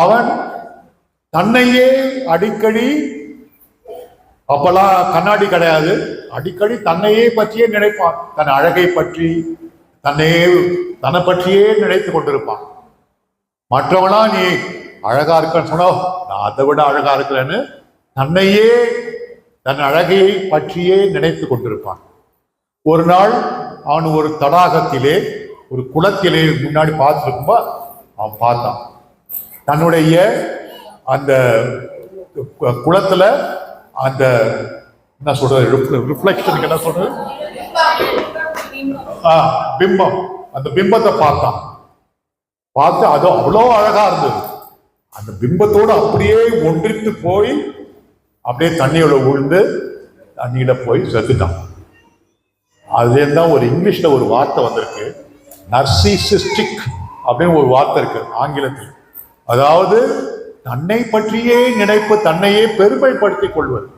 அவன் தன்னையே அடிக்கடி அப்பெல்லாம் கண்ணாடி கிடையாது. அடிக்கடி தன்னையே பற்றியே நினைப்பான். தன் அழகை பற்றி தன்னையே தன்னை பற்றியே நினைத்து கொண்டிருப்பான். மற்றவனா நீ அழகா இருக்கன்னு சொன்னோ நான் அதை விட அழகா இருக்கிறேன்னு தன்னையே தன் அழகை பற்றியே நினைத்து கொண்டிருப்பான். ஒரு நாள் அவன் ஒரு தடாகத்திலே ஒரு குளத்திலே முன்னாடி பார்த்துருக்கும்போ அவன் பார்த்தான். தன்னுடைய அந்த குளத்துல அந்த என்ன சொல்றது ரிஃப்ளெக்ஷனுக்கு என்ன சொல்றது? பிம்பம். அந்த பிம்பத்தை பார்த்தான். பார்த்து அது அவ்வளோ அழகா இருந்தது. அந்த பிம்பத்தோடு அப்படியே ஒன்றித்து போய் அப்படியே தண்ணியோட உழுந்து தண்ணியில போய் செத்துட்டான். அதுலேருந்து தான் ஒரு இங்கிலீஷில் ஒரு வார்த்தை வந்திருக்கு. நர்சிசிஸ்டிக் அப்படின்னு ஒரு வார்த்தை இருக்கு ஆங்கிலத்தில். அதாவது தன்னை பற்றியே நினைப்பு தன்னையே பெருமைப்படுத்திக் கொள்வது.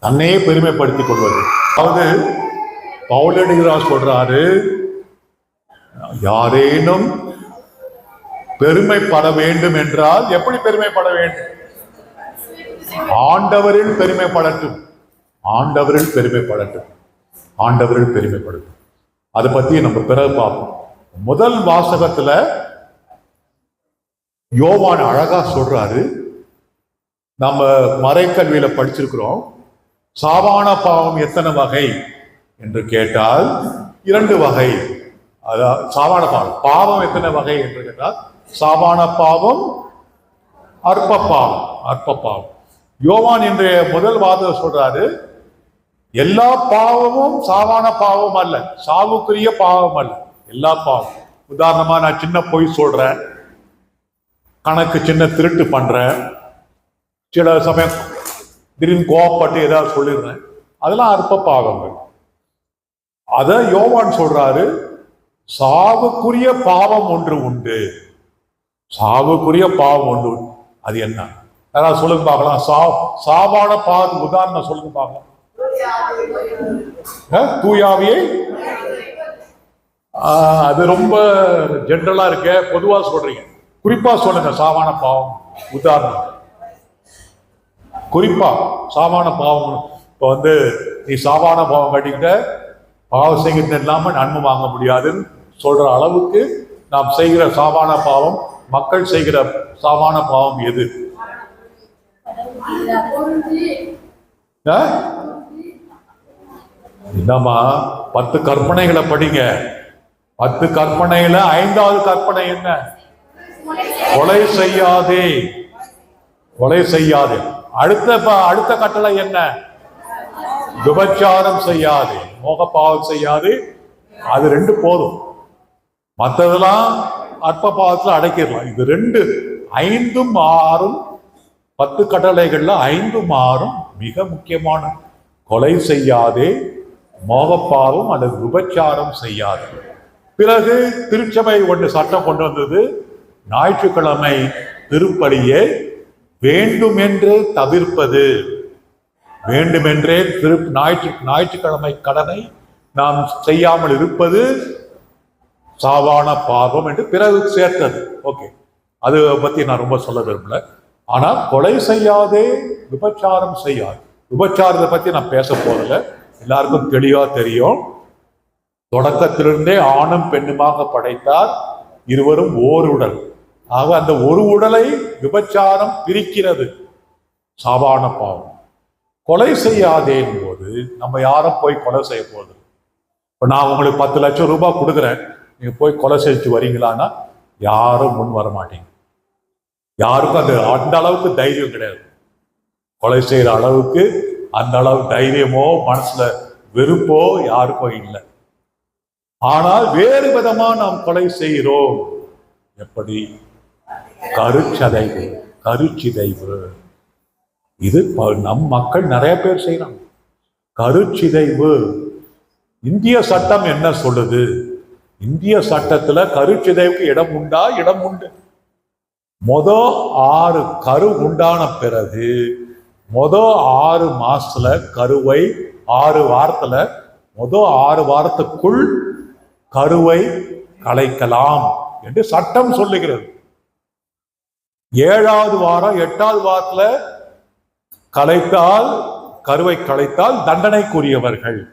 தன்னையே பெருமைப்படுத்திக் கொள்வது. அதாவது பவுலடிகராஸ் சொல்றாரு யாரேனும் பெருமைப்பட வேண்டும் என்றால் எப்படி பெருமைப்பட வேண்டும்? ஆண்டவரில் பெருமைப்படட்டும். ஆண்டவரில் பெருமைப்படட்டும். ஆண்டவரில் பெருமைப்படட்டும். அதை பத்தி நம்ம பிறகு பார்ப்போம். முதல் வாசகத்துல யோவான் அழகா சொல்றாரு. நம்ம மறைக்கல்வியில படிச்சிருக்கிறோம். சாவான பாவம் எத்தனை வகை என்று கேட்டால் இரண்டு வகை. அதாவது சாவான பாவம். பாவம் எத்தனை வகை என்று கேட்டால் சாவான பாவம் அற்ப பாவம் அற்ப பாவம் யோவான் இன்றைய முதல் வாதம் சொல்றாரு எல்லா பாவமும் சாவான பாவம் அல்ல சாவுக்குரிய பாவம் அல்ல எல்லா பாவம் உதாரணமா நான் சின்ன பொய் சொல்றேன். கணக்கு சின்ன திருட்டு பண்றேன் சில சமயம் திடீர்னு கோவப்பட்டு ஏதாவது சொல்லிடுறேன். அதெல்லாம் அற்ப பாவங்கள். அத யோவான் சொல்றாரு சாவுக்குரிய பாவம் ஒன்று உண்டு. சாவுக்குரிய பாவம் ஒன்று உண்டு. அது என்ன? யாராவது சொல்லுங்க பார்க்கலாம். சா சாவான பாவம் உதாரணம் சொல்லுங்க பார்க்கலாம். தூயாவியை? அது ரொம்ப ஜென்ரலா இருக்க பொதுவா சொல்றீங்க. குறிப்பா சொல்லுங்க சாவான பாவம். உதாரணம். குறிப்பா சாவான பாவம். இப்போ வந்து நீ சாவான பாவம் கட்டிக்கிட்ட பாவம் செய்கிறது இல்லாமல் நன்மை வாங்க முடியாதுன்னு சொல்ற அளவுக்கு நாம் செய்கிற சாவான பாவம் மக்கள் செய்கிற சாவான பாவம் எது? ஆ? என்னம்மா பத்து கற்பனைகளை படிங்க. பத்து கற்பனையில ஐந்தாவது கற்பனை என்ன? கொலை செய்யாதே. கொலை செய்யாதே. அடுத்த ப- அடுத்த கட்டளை என்ன? விபச்சாரம் செய்யாதே. மோகப்பாவம் செய்யாது. அது ரெண்டு போதும். மற்றதெல்லாம் அற்ப பாவத்தில் அடைக்கிடலாம். இது ரெண்டு. ஐந்தும் ஆறும் பத்து கட்டளைகள்ல ஐந்தும் ஆறும் மிக முக்கியமான கொலை செய்யாதே மோகப்பாவம் அல்லது விபச்சாரம் செய்யாது. பிறகு திருச்சபை ஒன்று சட்டம் கொண்டு வந்தது. ஞாயிற்றுக்கிழமை திருப்பலியை வேண்டுமென்று தவிர்ப்பது. வேண்டுமென்றே திரு ஞாயிற்று ஞாயிற்றுக்கிழமை கடனை நாம் செய்யாமல் இருப்பது சாவான பாவம் என்று பிறகு சேர்த்தது. ஓகே. அது பத்தி நான் ரொம்ப சொல்ல விரும்பல. ஆனால் கொலை செய்யாதே விபச்சாரம் செய்யாது. விபச்சாரத்தை பத்தி நான் பேச போறதில்ல. எல்லாருக்கும் தெளிவா தெரியும். தொடக்கத்திலிருந்தே ஆணும் பெண்ணுமாக படைத்தார் இருவரும் ஓருடல். ஆக அந்த ஒரு உடலை விபச்சாரம் பிரிக்கிறது. சாதாரண பாவம். கொலை செய்யாதேன் போது நம்ம யாரும் போய் கொலை செய்ய போகுது இப்போ நான் உங்களுக்கு பத்து லட்சம் ரூபாய் கொடுக்குறேன். நீங்கள் போய் கொலை செஞ்சு வரீங்களான்னா யாரும் முன் வர மாட்டீங்க. யாருக்கும் அந்த அந்த அளவுக்கு தைரியம் கிடையாது. கொலை செய்கிற அளவுக்கு அந்த அளவு தைரியமோ மனசுல வெறுப்போ யாருக்கும் இல்லை. ஆனால் வேறு விதமாக நாம் கொலை செய்கிறோம். எப்படி? கருச்சதைவு கருச்சிதைவு. இது நம் மக்கள் நிறைய பேர் செய்யறாங்க கருச்சிதைவு. இந்திய சட்டம் என்ன சொல்லுது? இந்திய சட்டத்துல கருச்சிதைவுக்கு இடம் உண்டா? இடம் உண்டு. மொத ஆறு கரு உண்டான பிறகு மொத ஆறு மாசத்துல கருவை ஆறு வாரத்துல மொத ஆறு வாரத்துக்குள் கருவை கலைக்கலாம் என்று சட்டம் சொல்லுகிறது. ஏழாவது வாரம் எட்டாவது வாரத்துல கலைத்தால் கருவை கலைத்தால் தண்டனைக்குரியவர்கள்.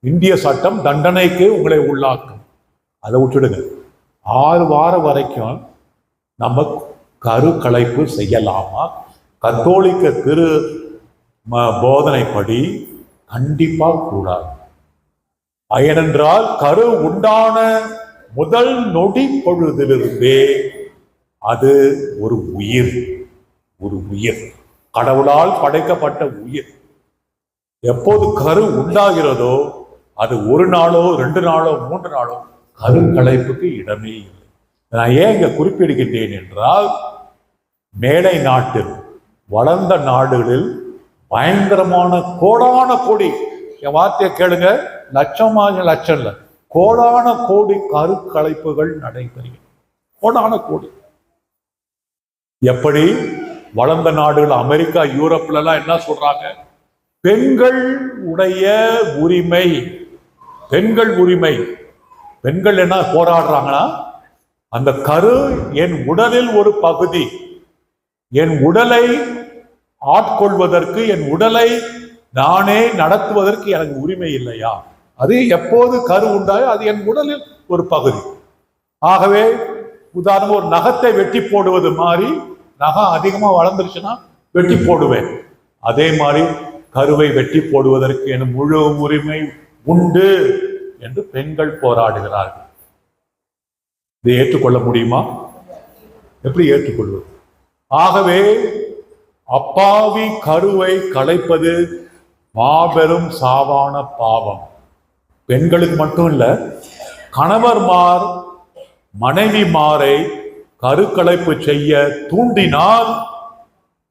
இந்திய சட்டம் தண்டனைக்கு உங்களை உள்ளாக்கும். அதை விட்டுடுங்க. ஆறு வாரம் வரைக்கும் நம்ம கரு கலைப்பு செய்யலாமா? கத்தோலிக்க திரு போதனைப்படி கண்டிப்பா கூடாது. ஏனென்றால் கரு உண்டான முதல் நொடி பொழுதிலிருந்தே அது ஒரு உயிர் ஒரு உயிர். கடவுளால் படைக்கப்பட்ட உயிர். எப்போது கரு உண்டாகிறதோ அது ஒரு நாளோ ரெண்டு நாளோ மூன்று நாளோ கரு கலைப்புக்கு இடமே இல்லை. நான் ஏன் இங்கே குறிப்பிடுகின்றேன் என்றால் மேலை நாட்டில் வளர்ந்த நாடுகளில் பயங்கரமான கோடான கோடி என் வார்த்தையை கேளுங்க லட்சமாக லட்சம் இல்லை கோடான கோடி கருக்கலைப்புகள் நடைபெறுகிறது. கோடான கோடி. எப்படி வளர்ந்த நாடுகள் அமெரிக்கா யூரோப்லலாம் என்ன சொல்றாங்க? பெண்கள் உடைய உரிமை. பெண்கள் உரிமை. பெண்கள் என்ன போராடுறாங்கன்னா அந்த கரு என் உடலில் ஒரு பகுதி. என் உடலை ஆட்கொள்வதற்கு என் உடலை நானே நடத்துவதற்கு எனக்கு உரிமை இல்லையா? அது எப்போது கரு உண்டாயோ அது என் உடலில் ஒரு பகுதி. ஆகவே உதாரணம் ஒரு நகத்தை வெட்டி போடுவது மாதிரி நகம் அதிகமாக வளர்ந்துருச்சுன்னா வெட்டி போடுவேன். அதே மாதிரி கருவை வெட்டி போடுவதற்கு என் முழு உரிமை உண்டு என்று பெண்கள் போராடுகிறார்கள். இதை ஏற்றுக்கொள்ள முடியுமா? எப்படி ஏற்றுக்கொள்வது? ஆகவே அப்பாவி கருவை கலைப்பது மாபெரும் சாவான பாவம். பெண்களுக்கு மட்டும் இல்லை கணவர்மார் மனைவிமாரை கருக்கலைப்பு செய்ய தூண்டினால்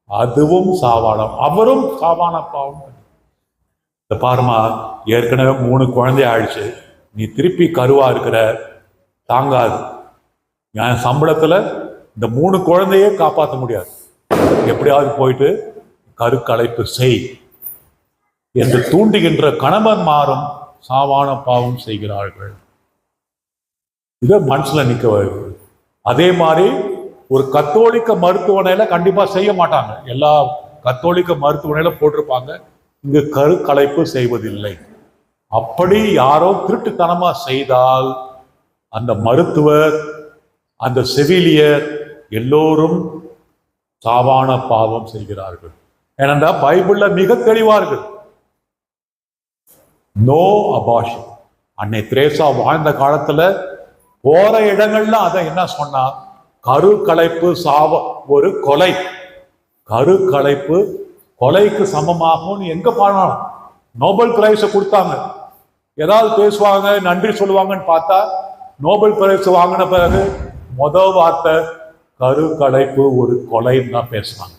அதுவும் சாவானம் அவரும் சாவான பாவம் இந்த பாருமா ஏற்கனவே மூணு குழந்தை ஆயிடுச்சு. நீ திருப்பி கருவா இருக்கிற தாங்காது. என் சம்பளத்துல இந்த மூணு குழந்தையே காப்பாற்ற முடியாது. எப்படியாவது போயிட்டு கருக்கலைப்பு செய் என்று தூண்டுகின்ற கணவன் மாறும் சாவான பாவம் செய்கிறார்கள். இதை மனசுல நிக்க அதே மாதிரி ஒரு கத்தோலிக்க மருத்துவமனையில கண்டிப்பா செய்ய மாட்டாங்க. எல்லா கத்தோலிக்க மருத்துவமனையில் போட்டிருப்பாங்க. இங்கு கருக்கலைப்பு செய்வதில்லை. அப்படி யாரோ திருட்டுத்தனமா செய்தால் அந்த மருத்துவர் அந்த செவிலியர் எல்லோரும் சாவான பாவம் செய்கிறார்கள். ஏனென்றால் பைபிள்ல மிக தெளிவார்கள் நோ அபாஷன் அன்னை திரேசா வாழ்ந்த காலத்துல போற இடங்கள்ல அதை என்ன சொன்னா? கரு களைப்பு சாவ ஒரு கொலை. கரு களைப்பு கொலைக்கு சமமாகும்னு எங்க பாடலாம் நோபல் பிரைஸை கொடுத்தாங்க. ஏதாவது பேசுவாங்க நன்றி சொல்லுவாங்கன்னு பார்த்தா நோபல் பிரைஸ் வாங்கின பிறகு மொத வார்த்தை கரு களைப்பு ஒரு கொலைன்னு தான் பேசுனாங்க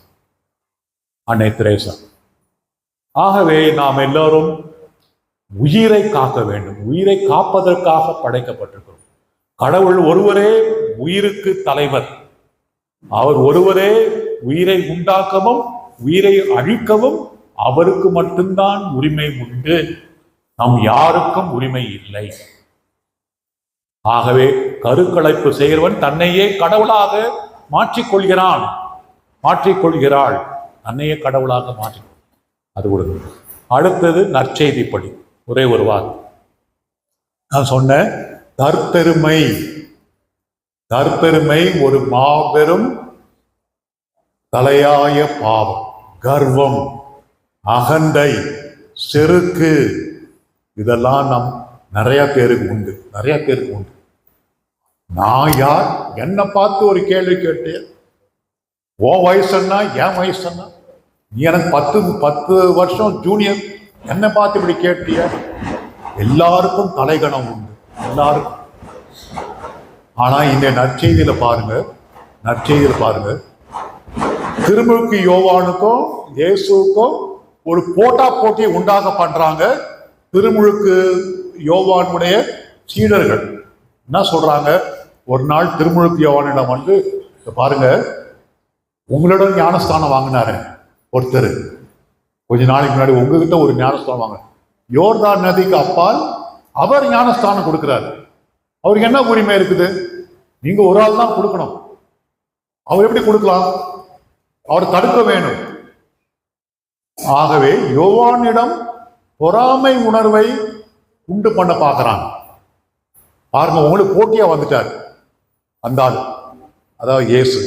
அன்னை திரேசா. ஆகவே நாம் எல்லோரும் உயிரை காக்க வேண்டும். உயிரை காப்பதற்காக படைக்கப்பட்டிருக்கிறோம். கடவுள் ஒருவரே உயிருக்கு தலைவர். அவர் ஒருவரே உயிரை உண்டாக்கவும் உயிரை அழிக்கவும் அவருக்கு மட்டும்தான் உரிமை உண்டு. நம் யாருக்கும் உரிமை இல்லை. ஆகவே கருக்கலைப்பு செய்கிறவன் தன்னையே கடவுளாக மாற்றிக்கொள்கிறான். மாற்றிக்கொள்கிறாள். தன்னையே கடவுளாக மாற்றி அது கொடுங்க அடுத்தது நற்செய்திப்படி. ஒரே ஒரு வாரம் நான் சொன்னேன் தற்பெருமை. தற்பெருமை ஒரு மாபெரும் தலையாய பாவம் கர்வம் அகந்தை செருக்கு. இதெல்லாம் நம் நிறைய பேருக்கு உண்டு நிறைய பேருக்கு உண்டு. நான் யார்? என்னை பார்த்து ஒரு கேள்வி கேட்டு உன் வயசுன்னா என் வயசுன்னா? நீ எனக்கு பத்து பத்து வருஷம் ஜூனியர் என்னை பார்த்து இப்படி கேட்டிய? எல்லாருக்கும் தலைகணம் உண்டு. எல்லாருக்கும் ஆனா இந்த நற்செய்தியில பாருங்க. நற்செய்தியில பாருங்க. திருமுழுக்கு யோவானுக்கும் இயேசுவுக்கும் ஒரு போட்டா போட்டி உண்டாக பண்றாங்க திருமுழுக்கு யோவானுடைய சீடர்கள். என்ன சொல்றாங்க? ஒரு நாள் திருமுழுக்கு யோவானிடம் வந்து பாருங்க உங்களிடம் ஞானஸ்தானம் வாங்கினாரு ஒருத்தர். கொஞ்ச நாளைக்கு முன்னாடி உங்ககிட்ட ஒரு ஞானஸ்தானம் வாங்க யோர்தான் நதிக்கு அப்பால் அவர் ஞானஸ்தானம் கொடுக்கிறாரு. அவருக்கு என்ன உரிமை இருக்குது? நீங்க ஒரு ஆள் தான் கொடுக்கணும். அவர் எப்படி கொடுக்கலாம்? அவர் தடுக்க வேணும் ஆகவே யோவானிடம் பொறாமை உணர்வை உண்டு பண்ண பார்க்கறாங்க பாருங்க உங்களுக்கு போட்டியா வந்துட்டார். அந்த ஆள். அதாவது இயேசு.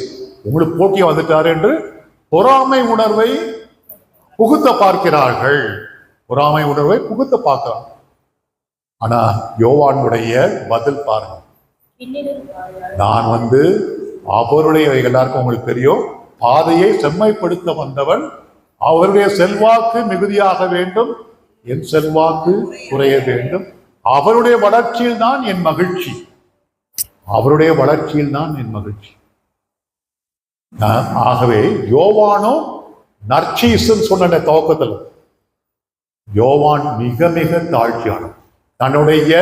உங்களுக்கு போட்டியா வந்துட்டார் என்று பொறாமை உணர்வை புகுத்த பார்க்கிறார்கள். பொறாமை உணர்வை புகுத்த பார்க்கிறான். ஆனா யோவானுடைய பதில் பாருங்க. நான் வந்து அவருடைய எல்லாருக்கும் உங்களுக்கு தெரியும் பாதையை செம்மைப்படுத்த வந்தவன் அவருடைய செல்வாக்கு மிகுதியாக வேண்டும் என் செல்வாக்கு குறைய வேண்டும் அவருடைய வளர்ச்சியில் தான் என் மகிழ்ச்சி. அவருடைய வளர்ச்சியில் தான் என் மகிழ்ச்சி. ஆகவே யோவானோ நர்ச்சீசன் சொன்ன துவக்கத்தில் யோவான் மிக மிக தாழ்ச்சியானவன் தன்னுடைய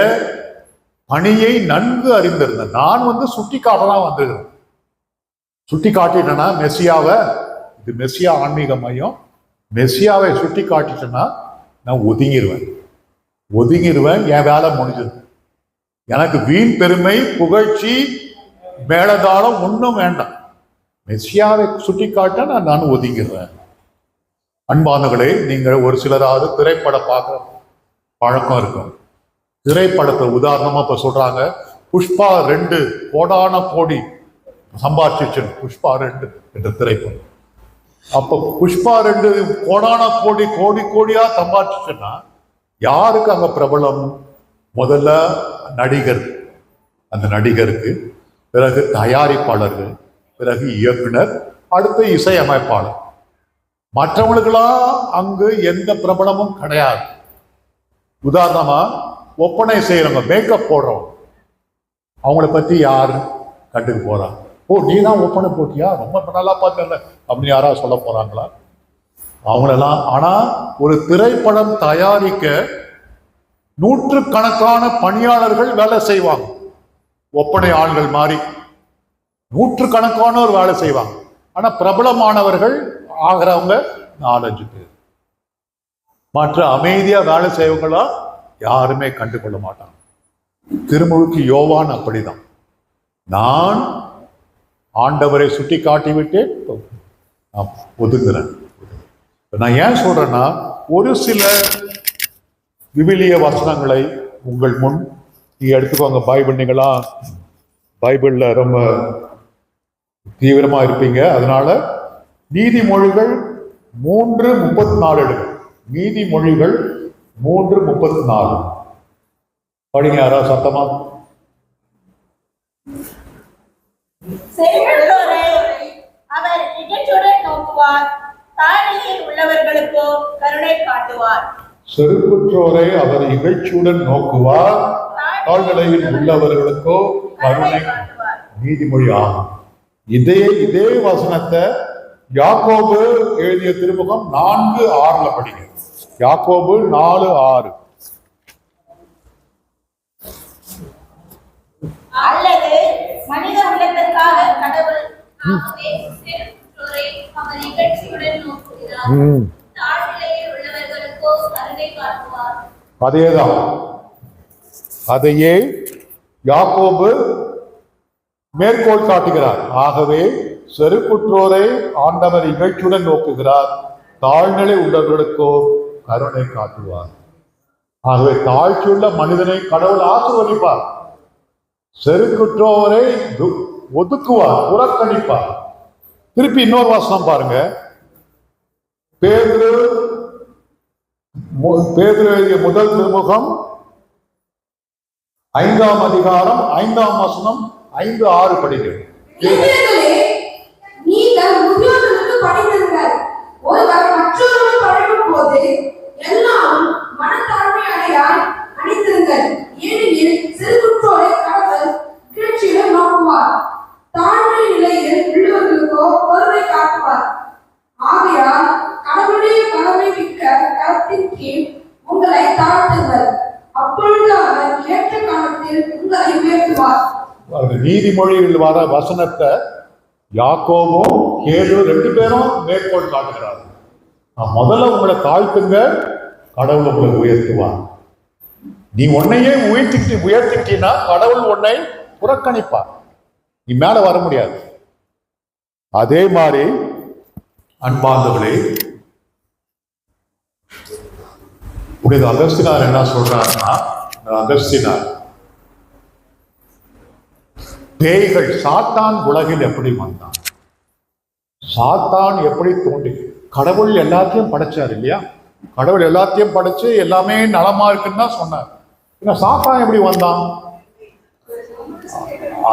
பணியை நன்கு அறிந்திருந்தேன். நான் வந்து சுட்டி தான் வந்திருக்கிறேன். சுட்டி காட்டிட்டேன்னா மெஸ்ஸியாவை இது மெஸ்ஸியா ஆன்மீக மையம். மெஸ்ஸியாவை சுட்டி காட்டிட்டேன்னா நான் ஒதுங்கிடுவேன் ஒதுங்கிடுவேன் என் வேலை முடிஞ்சது. எனக்கு வீண் பெருமை புகழ்ச்சி மேலதாளம் ஒன்றும் வேண்டாம். மெஸ்ஸியாவை சுட்டி காட்ட நான் நான் ஒதுங்கிடுவேன் அன்பானவர்களே நீங்கள் ஒரு சிலராவது திரைப்படம் பார்க்க பழக்கம் இருக்கும். திரைப்படத்தை உதாரணமா இப்ப சொல்றாங்க. புஷ்பா ரெண்டு கோடான கோடி சம்பாதிச்சு புஷ்பா ரெண்டு என்ற திரைப்படம். அப்ப புஷ்பா ரெண்டு கோடான கோடி கோடி கோடியா சம்பாதிச்சுன்னா யாருக்கு அங்க பிரபலம்? முதல்ல நடிகர். அந்த நடிகருக்கு பிறகு தயாரிப்பாளர்கள் பிறகு இயக்குனர் அடுத்து இசையமைப்பாளர். மற்றவங்களுக்கெல்லாம் அங்கு எந்த பிரபலமும் கிடையாது. உதாரணமா ஒப்பனை செய்கிறவங்க மேக்கப் போடுறவங்க. அவங்கள பற்றி யார் கண்டுக்க போகிறா ஓ நீ தான் ஒப்பனை போட்டியா? ரொம்ப நல்லா பார்த்தல அப்படின்னு யாராவது சொல்ல போகிறாங்களா அவங்களெல்லாம் ஆனால் ஒரு திரைப்படம் தயாரிக்க நூற்றுக்கணக்கான பணியாளர்கள் வேலை செய்வாங்க. ஒப்பனை ஆண்கள் மாதிரி நூற்றுக்கணக்கானோர் வேலை செய்வாங்க. ஆனால் பிரபலமானவர்கள் ஆகிறவங்க நாலஞ்சு பேர். மற்ற அமைதியாக வேலை செய்வங்களா? யாருமே கண்டுகொள்ள மாட்டாங்க திருமுழுக்கு யோவான் அப்படிதான். நான் ஆண்டவரை சுட்டி காட்டிவிட்டு நான் ஒதுங்குறேன் நான் ஏன் சொல்றேன்னா ஒரு சில விவிலிய வசனங்களை உங்கள் முன் நீ எடுத்துக்கோங்க பைபிள் நீங்களா? பைபிளில் ரொம்ப தீவிரமாக இருப்பீங்க. அதனால நீதிமொழிகள் மூன்று முப்பத்தி நாலு எடுக்கும் நீதிமொழிகள் மூன்று முப்பத்தி நாலு படிங்க யாராவது சத்தமா? அவர் இகழ்ச்சியுடன் நோக்குவார். தாழ்நிலையில் உள்ளவர்களுக்கோ கருணை காட்டுவார். செருக்குற்றோரை அவர் இகழ்ச்சியுடன் நோக்குவார். தாழ்நிலையில் உள்ளவர்களுக்கோ கருணை நீதிமொழி ஆகும். இதே இதே வசனத்தை யாக்கோபு எழுதிய திருமுகம் நான்கு ஆறுல படிங்க. யாக்கோபு நாலு ஆறு. அல்லது மனித உள்ளத்திற்காக கடவுள் அதேதான். அதையே யாக்கோபு மேற்கோள் காட்டுகிறார். ஆகவே செருக்குற்றோரை ஆண்டவர் இகழ்ச்சியுடன் நோக்குகிறார். தாழ்நிலை உள்ளவர்களுக்கோ கருணை காட்டுவார். ஆகவே தாழ்ச்சியுள்ள மனிதனை கடவுள் ஆசிர்வதிப்பார். செருக்குற்றோரை ஒதுக்குவார் புறக்கணிப்பார். திருப்பி இன்னொரு வாசனம் பாருங்க. பேரு மு- எழுதிய முதல் திருமுகம் ஐந்தாம் அதிகாரம் ஐந்தாம் வசனம் ஐந்து ஆறு படிக்கிறேன் இளைஞர்களே, நீங்கள் முதியோர்களுக்கு படித்திருங்கள் ஒருவர் மற்றொருவர் பழகும் போது எல்லாரும் மனத்தாழ்மை அடையால் அணிந்திருங்கள் ஏனெனில் சிறுகுற்றோரை கடவுள் கிளர்ச்சியிடம் நோக்குவார் தாழ்மை நிலையில் உள்ளவர்களுக்கோ பொறுமை காட்டுவார் ஆகையால் கடவுளுடைய கடமை மிக்க கரத்தின் கீழ் உங்களை தாழ்த்துங்கள் அப்பொழுது அவர் ஏற்ற காலத்தில் உங்களை உயர்த்துவார் பாருங்க, நீதிமொழியில் வர வசனத்தை யாக்கோவும் கேது ரெண்டு பேரும் மேற்கோள் காட்டுகிறார். நான் முதல்ல உங்களை தாழ்த்துங்க கடவுள் உங்களை உயர்த்துவார். நீ உன்னையே உயர்த்திட்டு உயர்த்திட்டீன்னா கடவுள் உன்னை புறக்கணிப்பார். நீ மேல வர முடியாது. அதே மாதிரி அன்பார்ந்தவர்களே புனித அகஸ்தினார் என்ன சொல்றாருன்னா அகஸ்தினார் பேய்கள் சாத்தான் உலகில் எப்படி வந்தான் சாத்தான் எப்படி தோண்டி கடவுள் எல்லாத்தையும் படைச்சார் இல்லையா? கடவுள் எல்லாத்தையும் படைச்சு எல்லாமே நலமா இருக்குன்னு தான் சொன்னார். ஏன்னா சாத்தான் எப்படி வந்தான்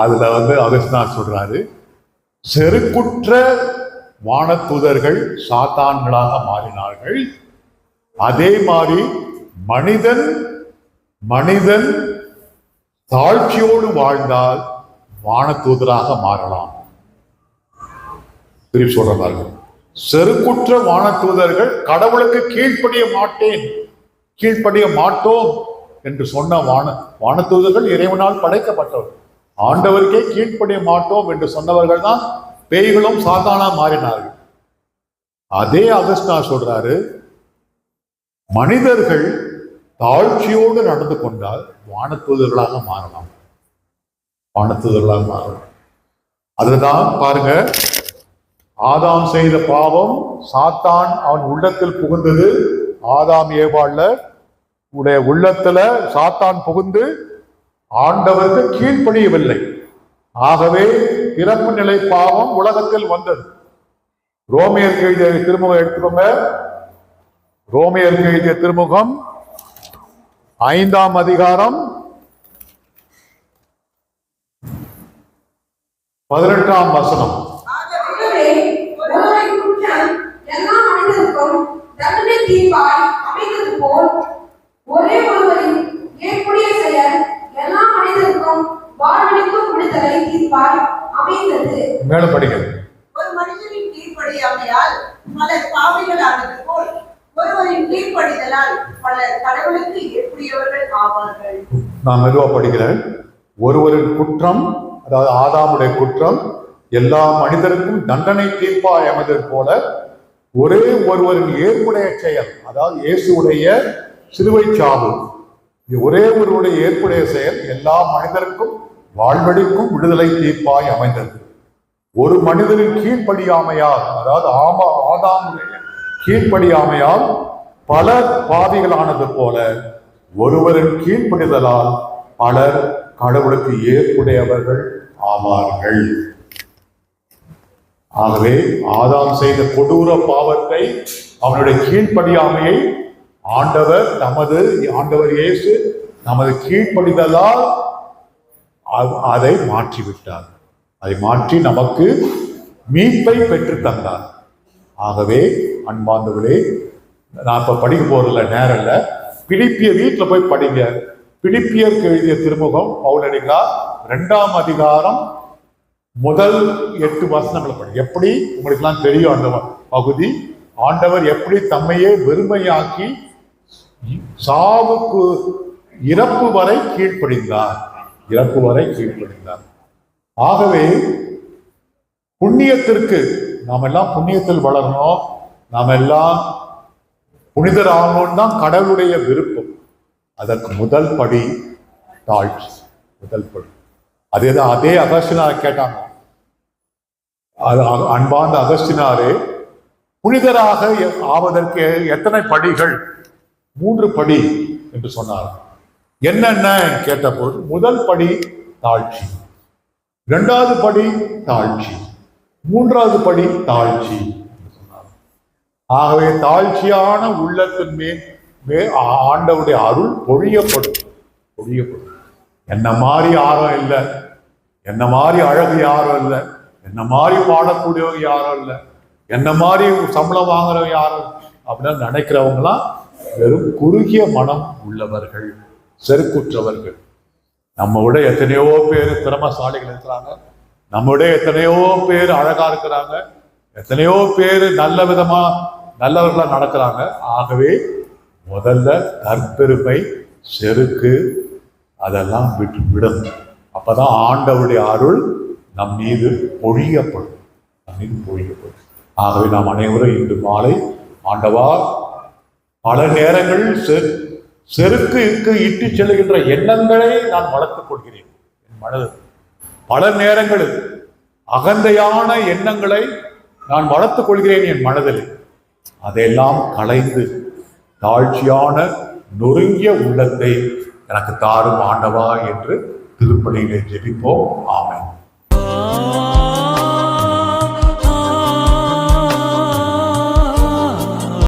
அதுல வந்து அகஸ்தினார் சொல்றாரு செருக்குற்ற வானத்துதர்கள் சாத்தான்களாக மாறினார்கள். அதே மாதிரி மனிதன் மனிதன் தாழ்ச்சியோடு வாழ்ந்தால் வானதூதராக மாறலாம். திருப்பி சொல்றார்கள் செருக்குற்ற வானதூதர்கள் கடவுளுக்கு கீழ்ப்படிய மாட்டேன் கீழ்ப்படிய மாட்டோம் என்று சொன்ன வான வானத்தூதர்கள் இறைவனால் படைக்கப்பட்டவர். ஆண்டவருக்கே கீழ்ப்படிய மாட்டோம் என்று சொன்னவர்கள் தான் பேய்களும் சாத்தானா மாறினார்கள். அதே அகஸ்டா சொல்றாரு மனிதர்கள் தாழ்ச்சியோடு நடந்து கொண்டால் வானத்தூதர்களாக மாறலாம். பணத்துதெல்லாம் மாறும். அதுதான் பாருங்க ஆதாம் செய்த பாவம் சாத்தான் அவன் உள்ளத்தில் புகுந்தது. ஆதாம் ஏவாள்ல உடைய உள்ளத்துல சாத்தான் புகுந்து ஆண்டவருக்கு கீழ்ப்படியவில்லை. ஆகவே பிறப்பு நிலை பாவம் உலகத்தில் வந்தது. ரோமியர் எழுதிய திருமுகம் எடுத்துக்கோங்க. ரோமியர் எழுதிய திருமுகம் ஐந்தாம் அதிகாரம் பதினெட்டாம் வசனம் ஆகவே ஒருவரின் குற்றம் எல்லா மனிதருக்கும் தண்டனை தீர்ப்பாய் அமைந்தது போல் ஒரே ஒருவரின் ஏற்புடைய செயல் எல்லா மனிதருக்கும் வாழ்வழிக்கும் விடுதலை தீர்ப்பாய் அமைந்தது. மேல படிக்கிறது ஒரு மனிதனின் கீழ்ப்படியாமையால் பலர் பாவிகளானது போல் ஒருவரின் கீழ்ப்படிதலால் பலர் கடவுளுக்கு ஏற்புடையவர்கள் ஆவார்கள். நான் மெதுவா படிக்கிறேன். ஒருவரின் குற்றம் அதாவது ஆதாமுடைய குற்றம் எல்லா மனிதருக்கும் தண்டனை தீர்ப்பாய் அமைந்தது போல ஒரே ஒருவரின் ஏற்புடைய செயல் அதாவது இயேசுடைய சிலுவை சாவு. ஒரே ஒருவருடைய ஏற்புடைய செயல் எல்லா மனிதருக்கும் வாழ்வழிக்கும் விடுதலை தீர்ப்பாய் அமைந்தது. ஒரு மனிதனின் கீழ்ப்படியாமையால் அதாவது ஆமா ஆதாமுடைய கீழ்ப்படியாமையால் பல பாவிகளானது போல ஒருவரின் கீழ்ப்படிதலால் பலர் கடவுளுக்கு ஏற்புடையவர்கள் ஆவார்கள். ஆகவே ஆதாம் செய்த கொடூர பாவத்தை அவனுடைய கீழ்ப்படியாமையை ஆண்டவர் நமது ஆண்டவர் இயேசு நமது கீழ்ப்படிதலால் அதை மாற்றிவிட்டார். அதை மாற்றி நமக்கு மீட்பை பெற்று தந்தார். ஆகவே அன்பார்ந்தவர்களே நான் இப்ப படிக்க போறதில்ல நேரம் இல்லை. பிடிப்பிய வீட்டில் போய் படிங்க. பிலிப்பியருக்கு எழுதிய திருமுகம் பவுலடிகளா ரெண்டாம் அதிகாரம் முதல் எட்டு வசனங்களை படி எப்படி? உங்களுக்கெல்லாம் தெரியும் அந்த பகுதி. ஆண்டவர் எப்படி தம்மையே வெறுமையாக்கி சாவுக்கு இறப்பு வரை கீழ்ப்படிந்தார். இறப்பு வரை கீழ்ப்படிந்தார். ஆகவே புண்ணியத்திற்கு நாம் எல்லாம் புண்ணியத்தில் வளரணும். நாம் எல்லாம் புனிதராகணும்னு தான் கடவுளுடைய விருப்பம். அதற்கு முதல் படி தாழ்ச்சி முதல் படி. அதே தான் அதே அகஸ்டினார் கேட்டாங்க. அது அன்பார்ந்த அகஸ்டினாரே புனிதராக ஆவதற்கு எத்தனை படிகள்? மூன்று படி என்று சொன்னார். என்னென்ன கேட்டபோது முதல் படி தாழ்ச்சி இரண்டாவது படி தாழ்ச்சி மூன்றாவது படி தாழ்ச்சி என்று சொன்னார். ஆகவே தாழ்ச்சியான உள்ளத்தின் மேல் ஆண்டவுடைய அருள் பொழியப்படும். பொழியப்படும். என்ன மாதிரி யாரும் இல்லை. என்ன மாதிரி அழகு யாரும் இல்லை. என்ன மாதிரி பாடக்கூடியவங்க யாரும் இல்லை. என்ன மாதிரி சம்பளம் வாங்குறவங்க யாரும் அப்படின்னு நினைக்கிறவங்களாம் வெறும் குறுகிய மனம் உள்ளவர்கள் செருக்குற்றவர்கள். நம்ம விட எத்தனையோ பேர் திறமசாலிகள் இருக்கிறாங்க. நம்ம விட எத்தனையோ பேர் அழகா இருக்கிறாங்க. எத்தனையோ பேர் நல்ல விதமா நல்லவர்களா நடக்கிறாங்க. ஆகவே முதல்ல தற்பெருமை செருக்கு அதெல்லாம் விட்டு விடணும் அப்பதான் ஆண்டவருடைய அருள் நம் மீது பொழியப்படும். நம் மீது பொழியப்படும். ஆகவே நாம் அனைவரும் இன்று மாலை ஆண்டவா பல நேரங்களில் செ- செருக்கு இட்டு செல்கின்ற எண்ணங்களை நான் வளர்த்துக் கொள்கிறேன். என் மனது. பல நேரங்களில் அகந்தையான எண்ணங்களை நான் வளர்த்துக் கொள்கிறேன் என் மனதில். அதையெல்லாம் கலைந்து தாழ்ச்சியான நொறுங்கிய உள்ளத்தை எனக்கு தாரும் ஆண்டவா என்று திருப்பணியிலே ஜெபிப்போம். ஆமை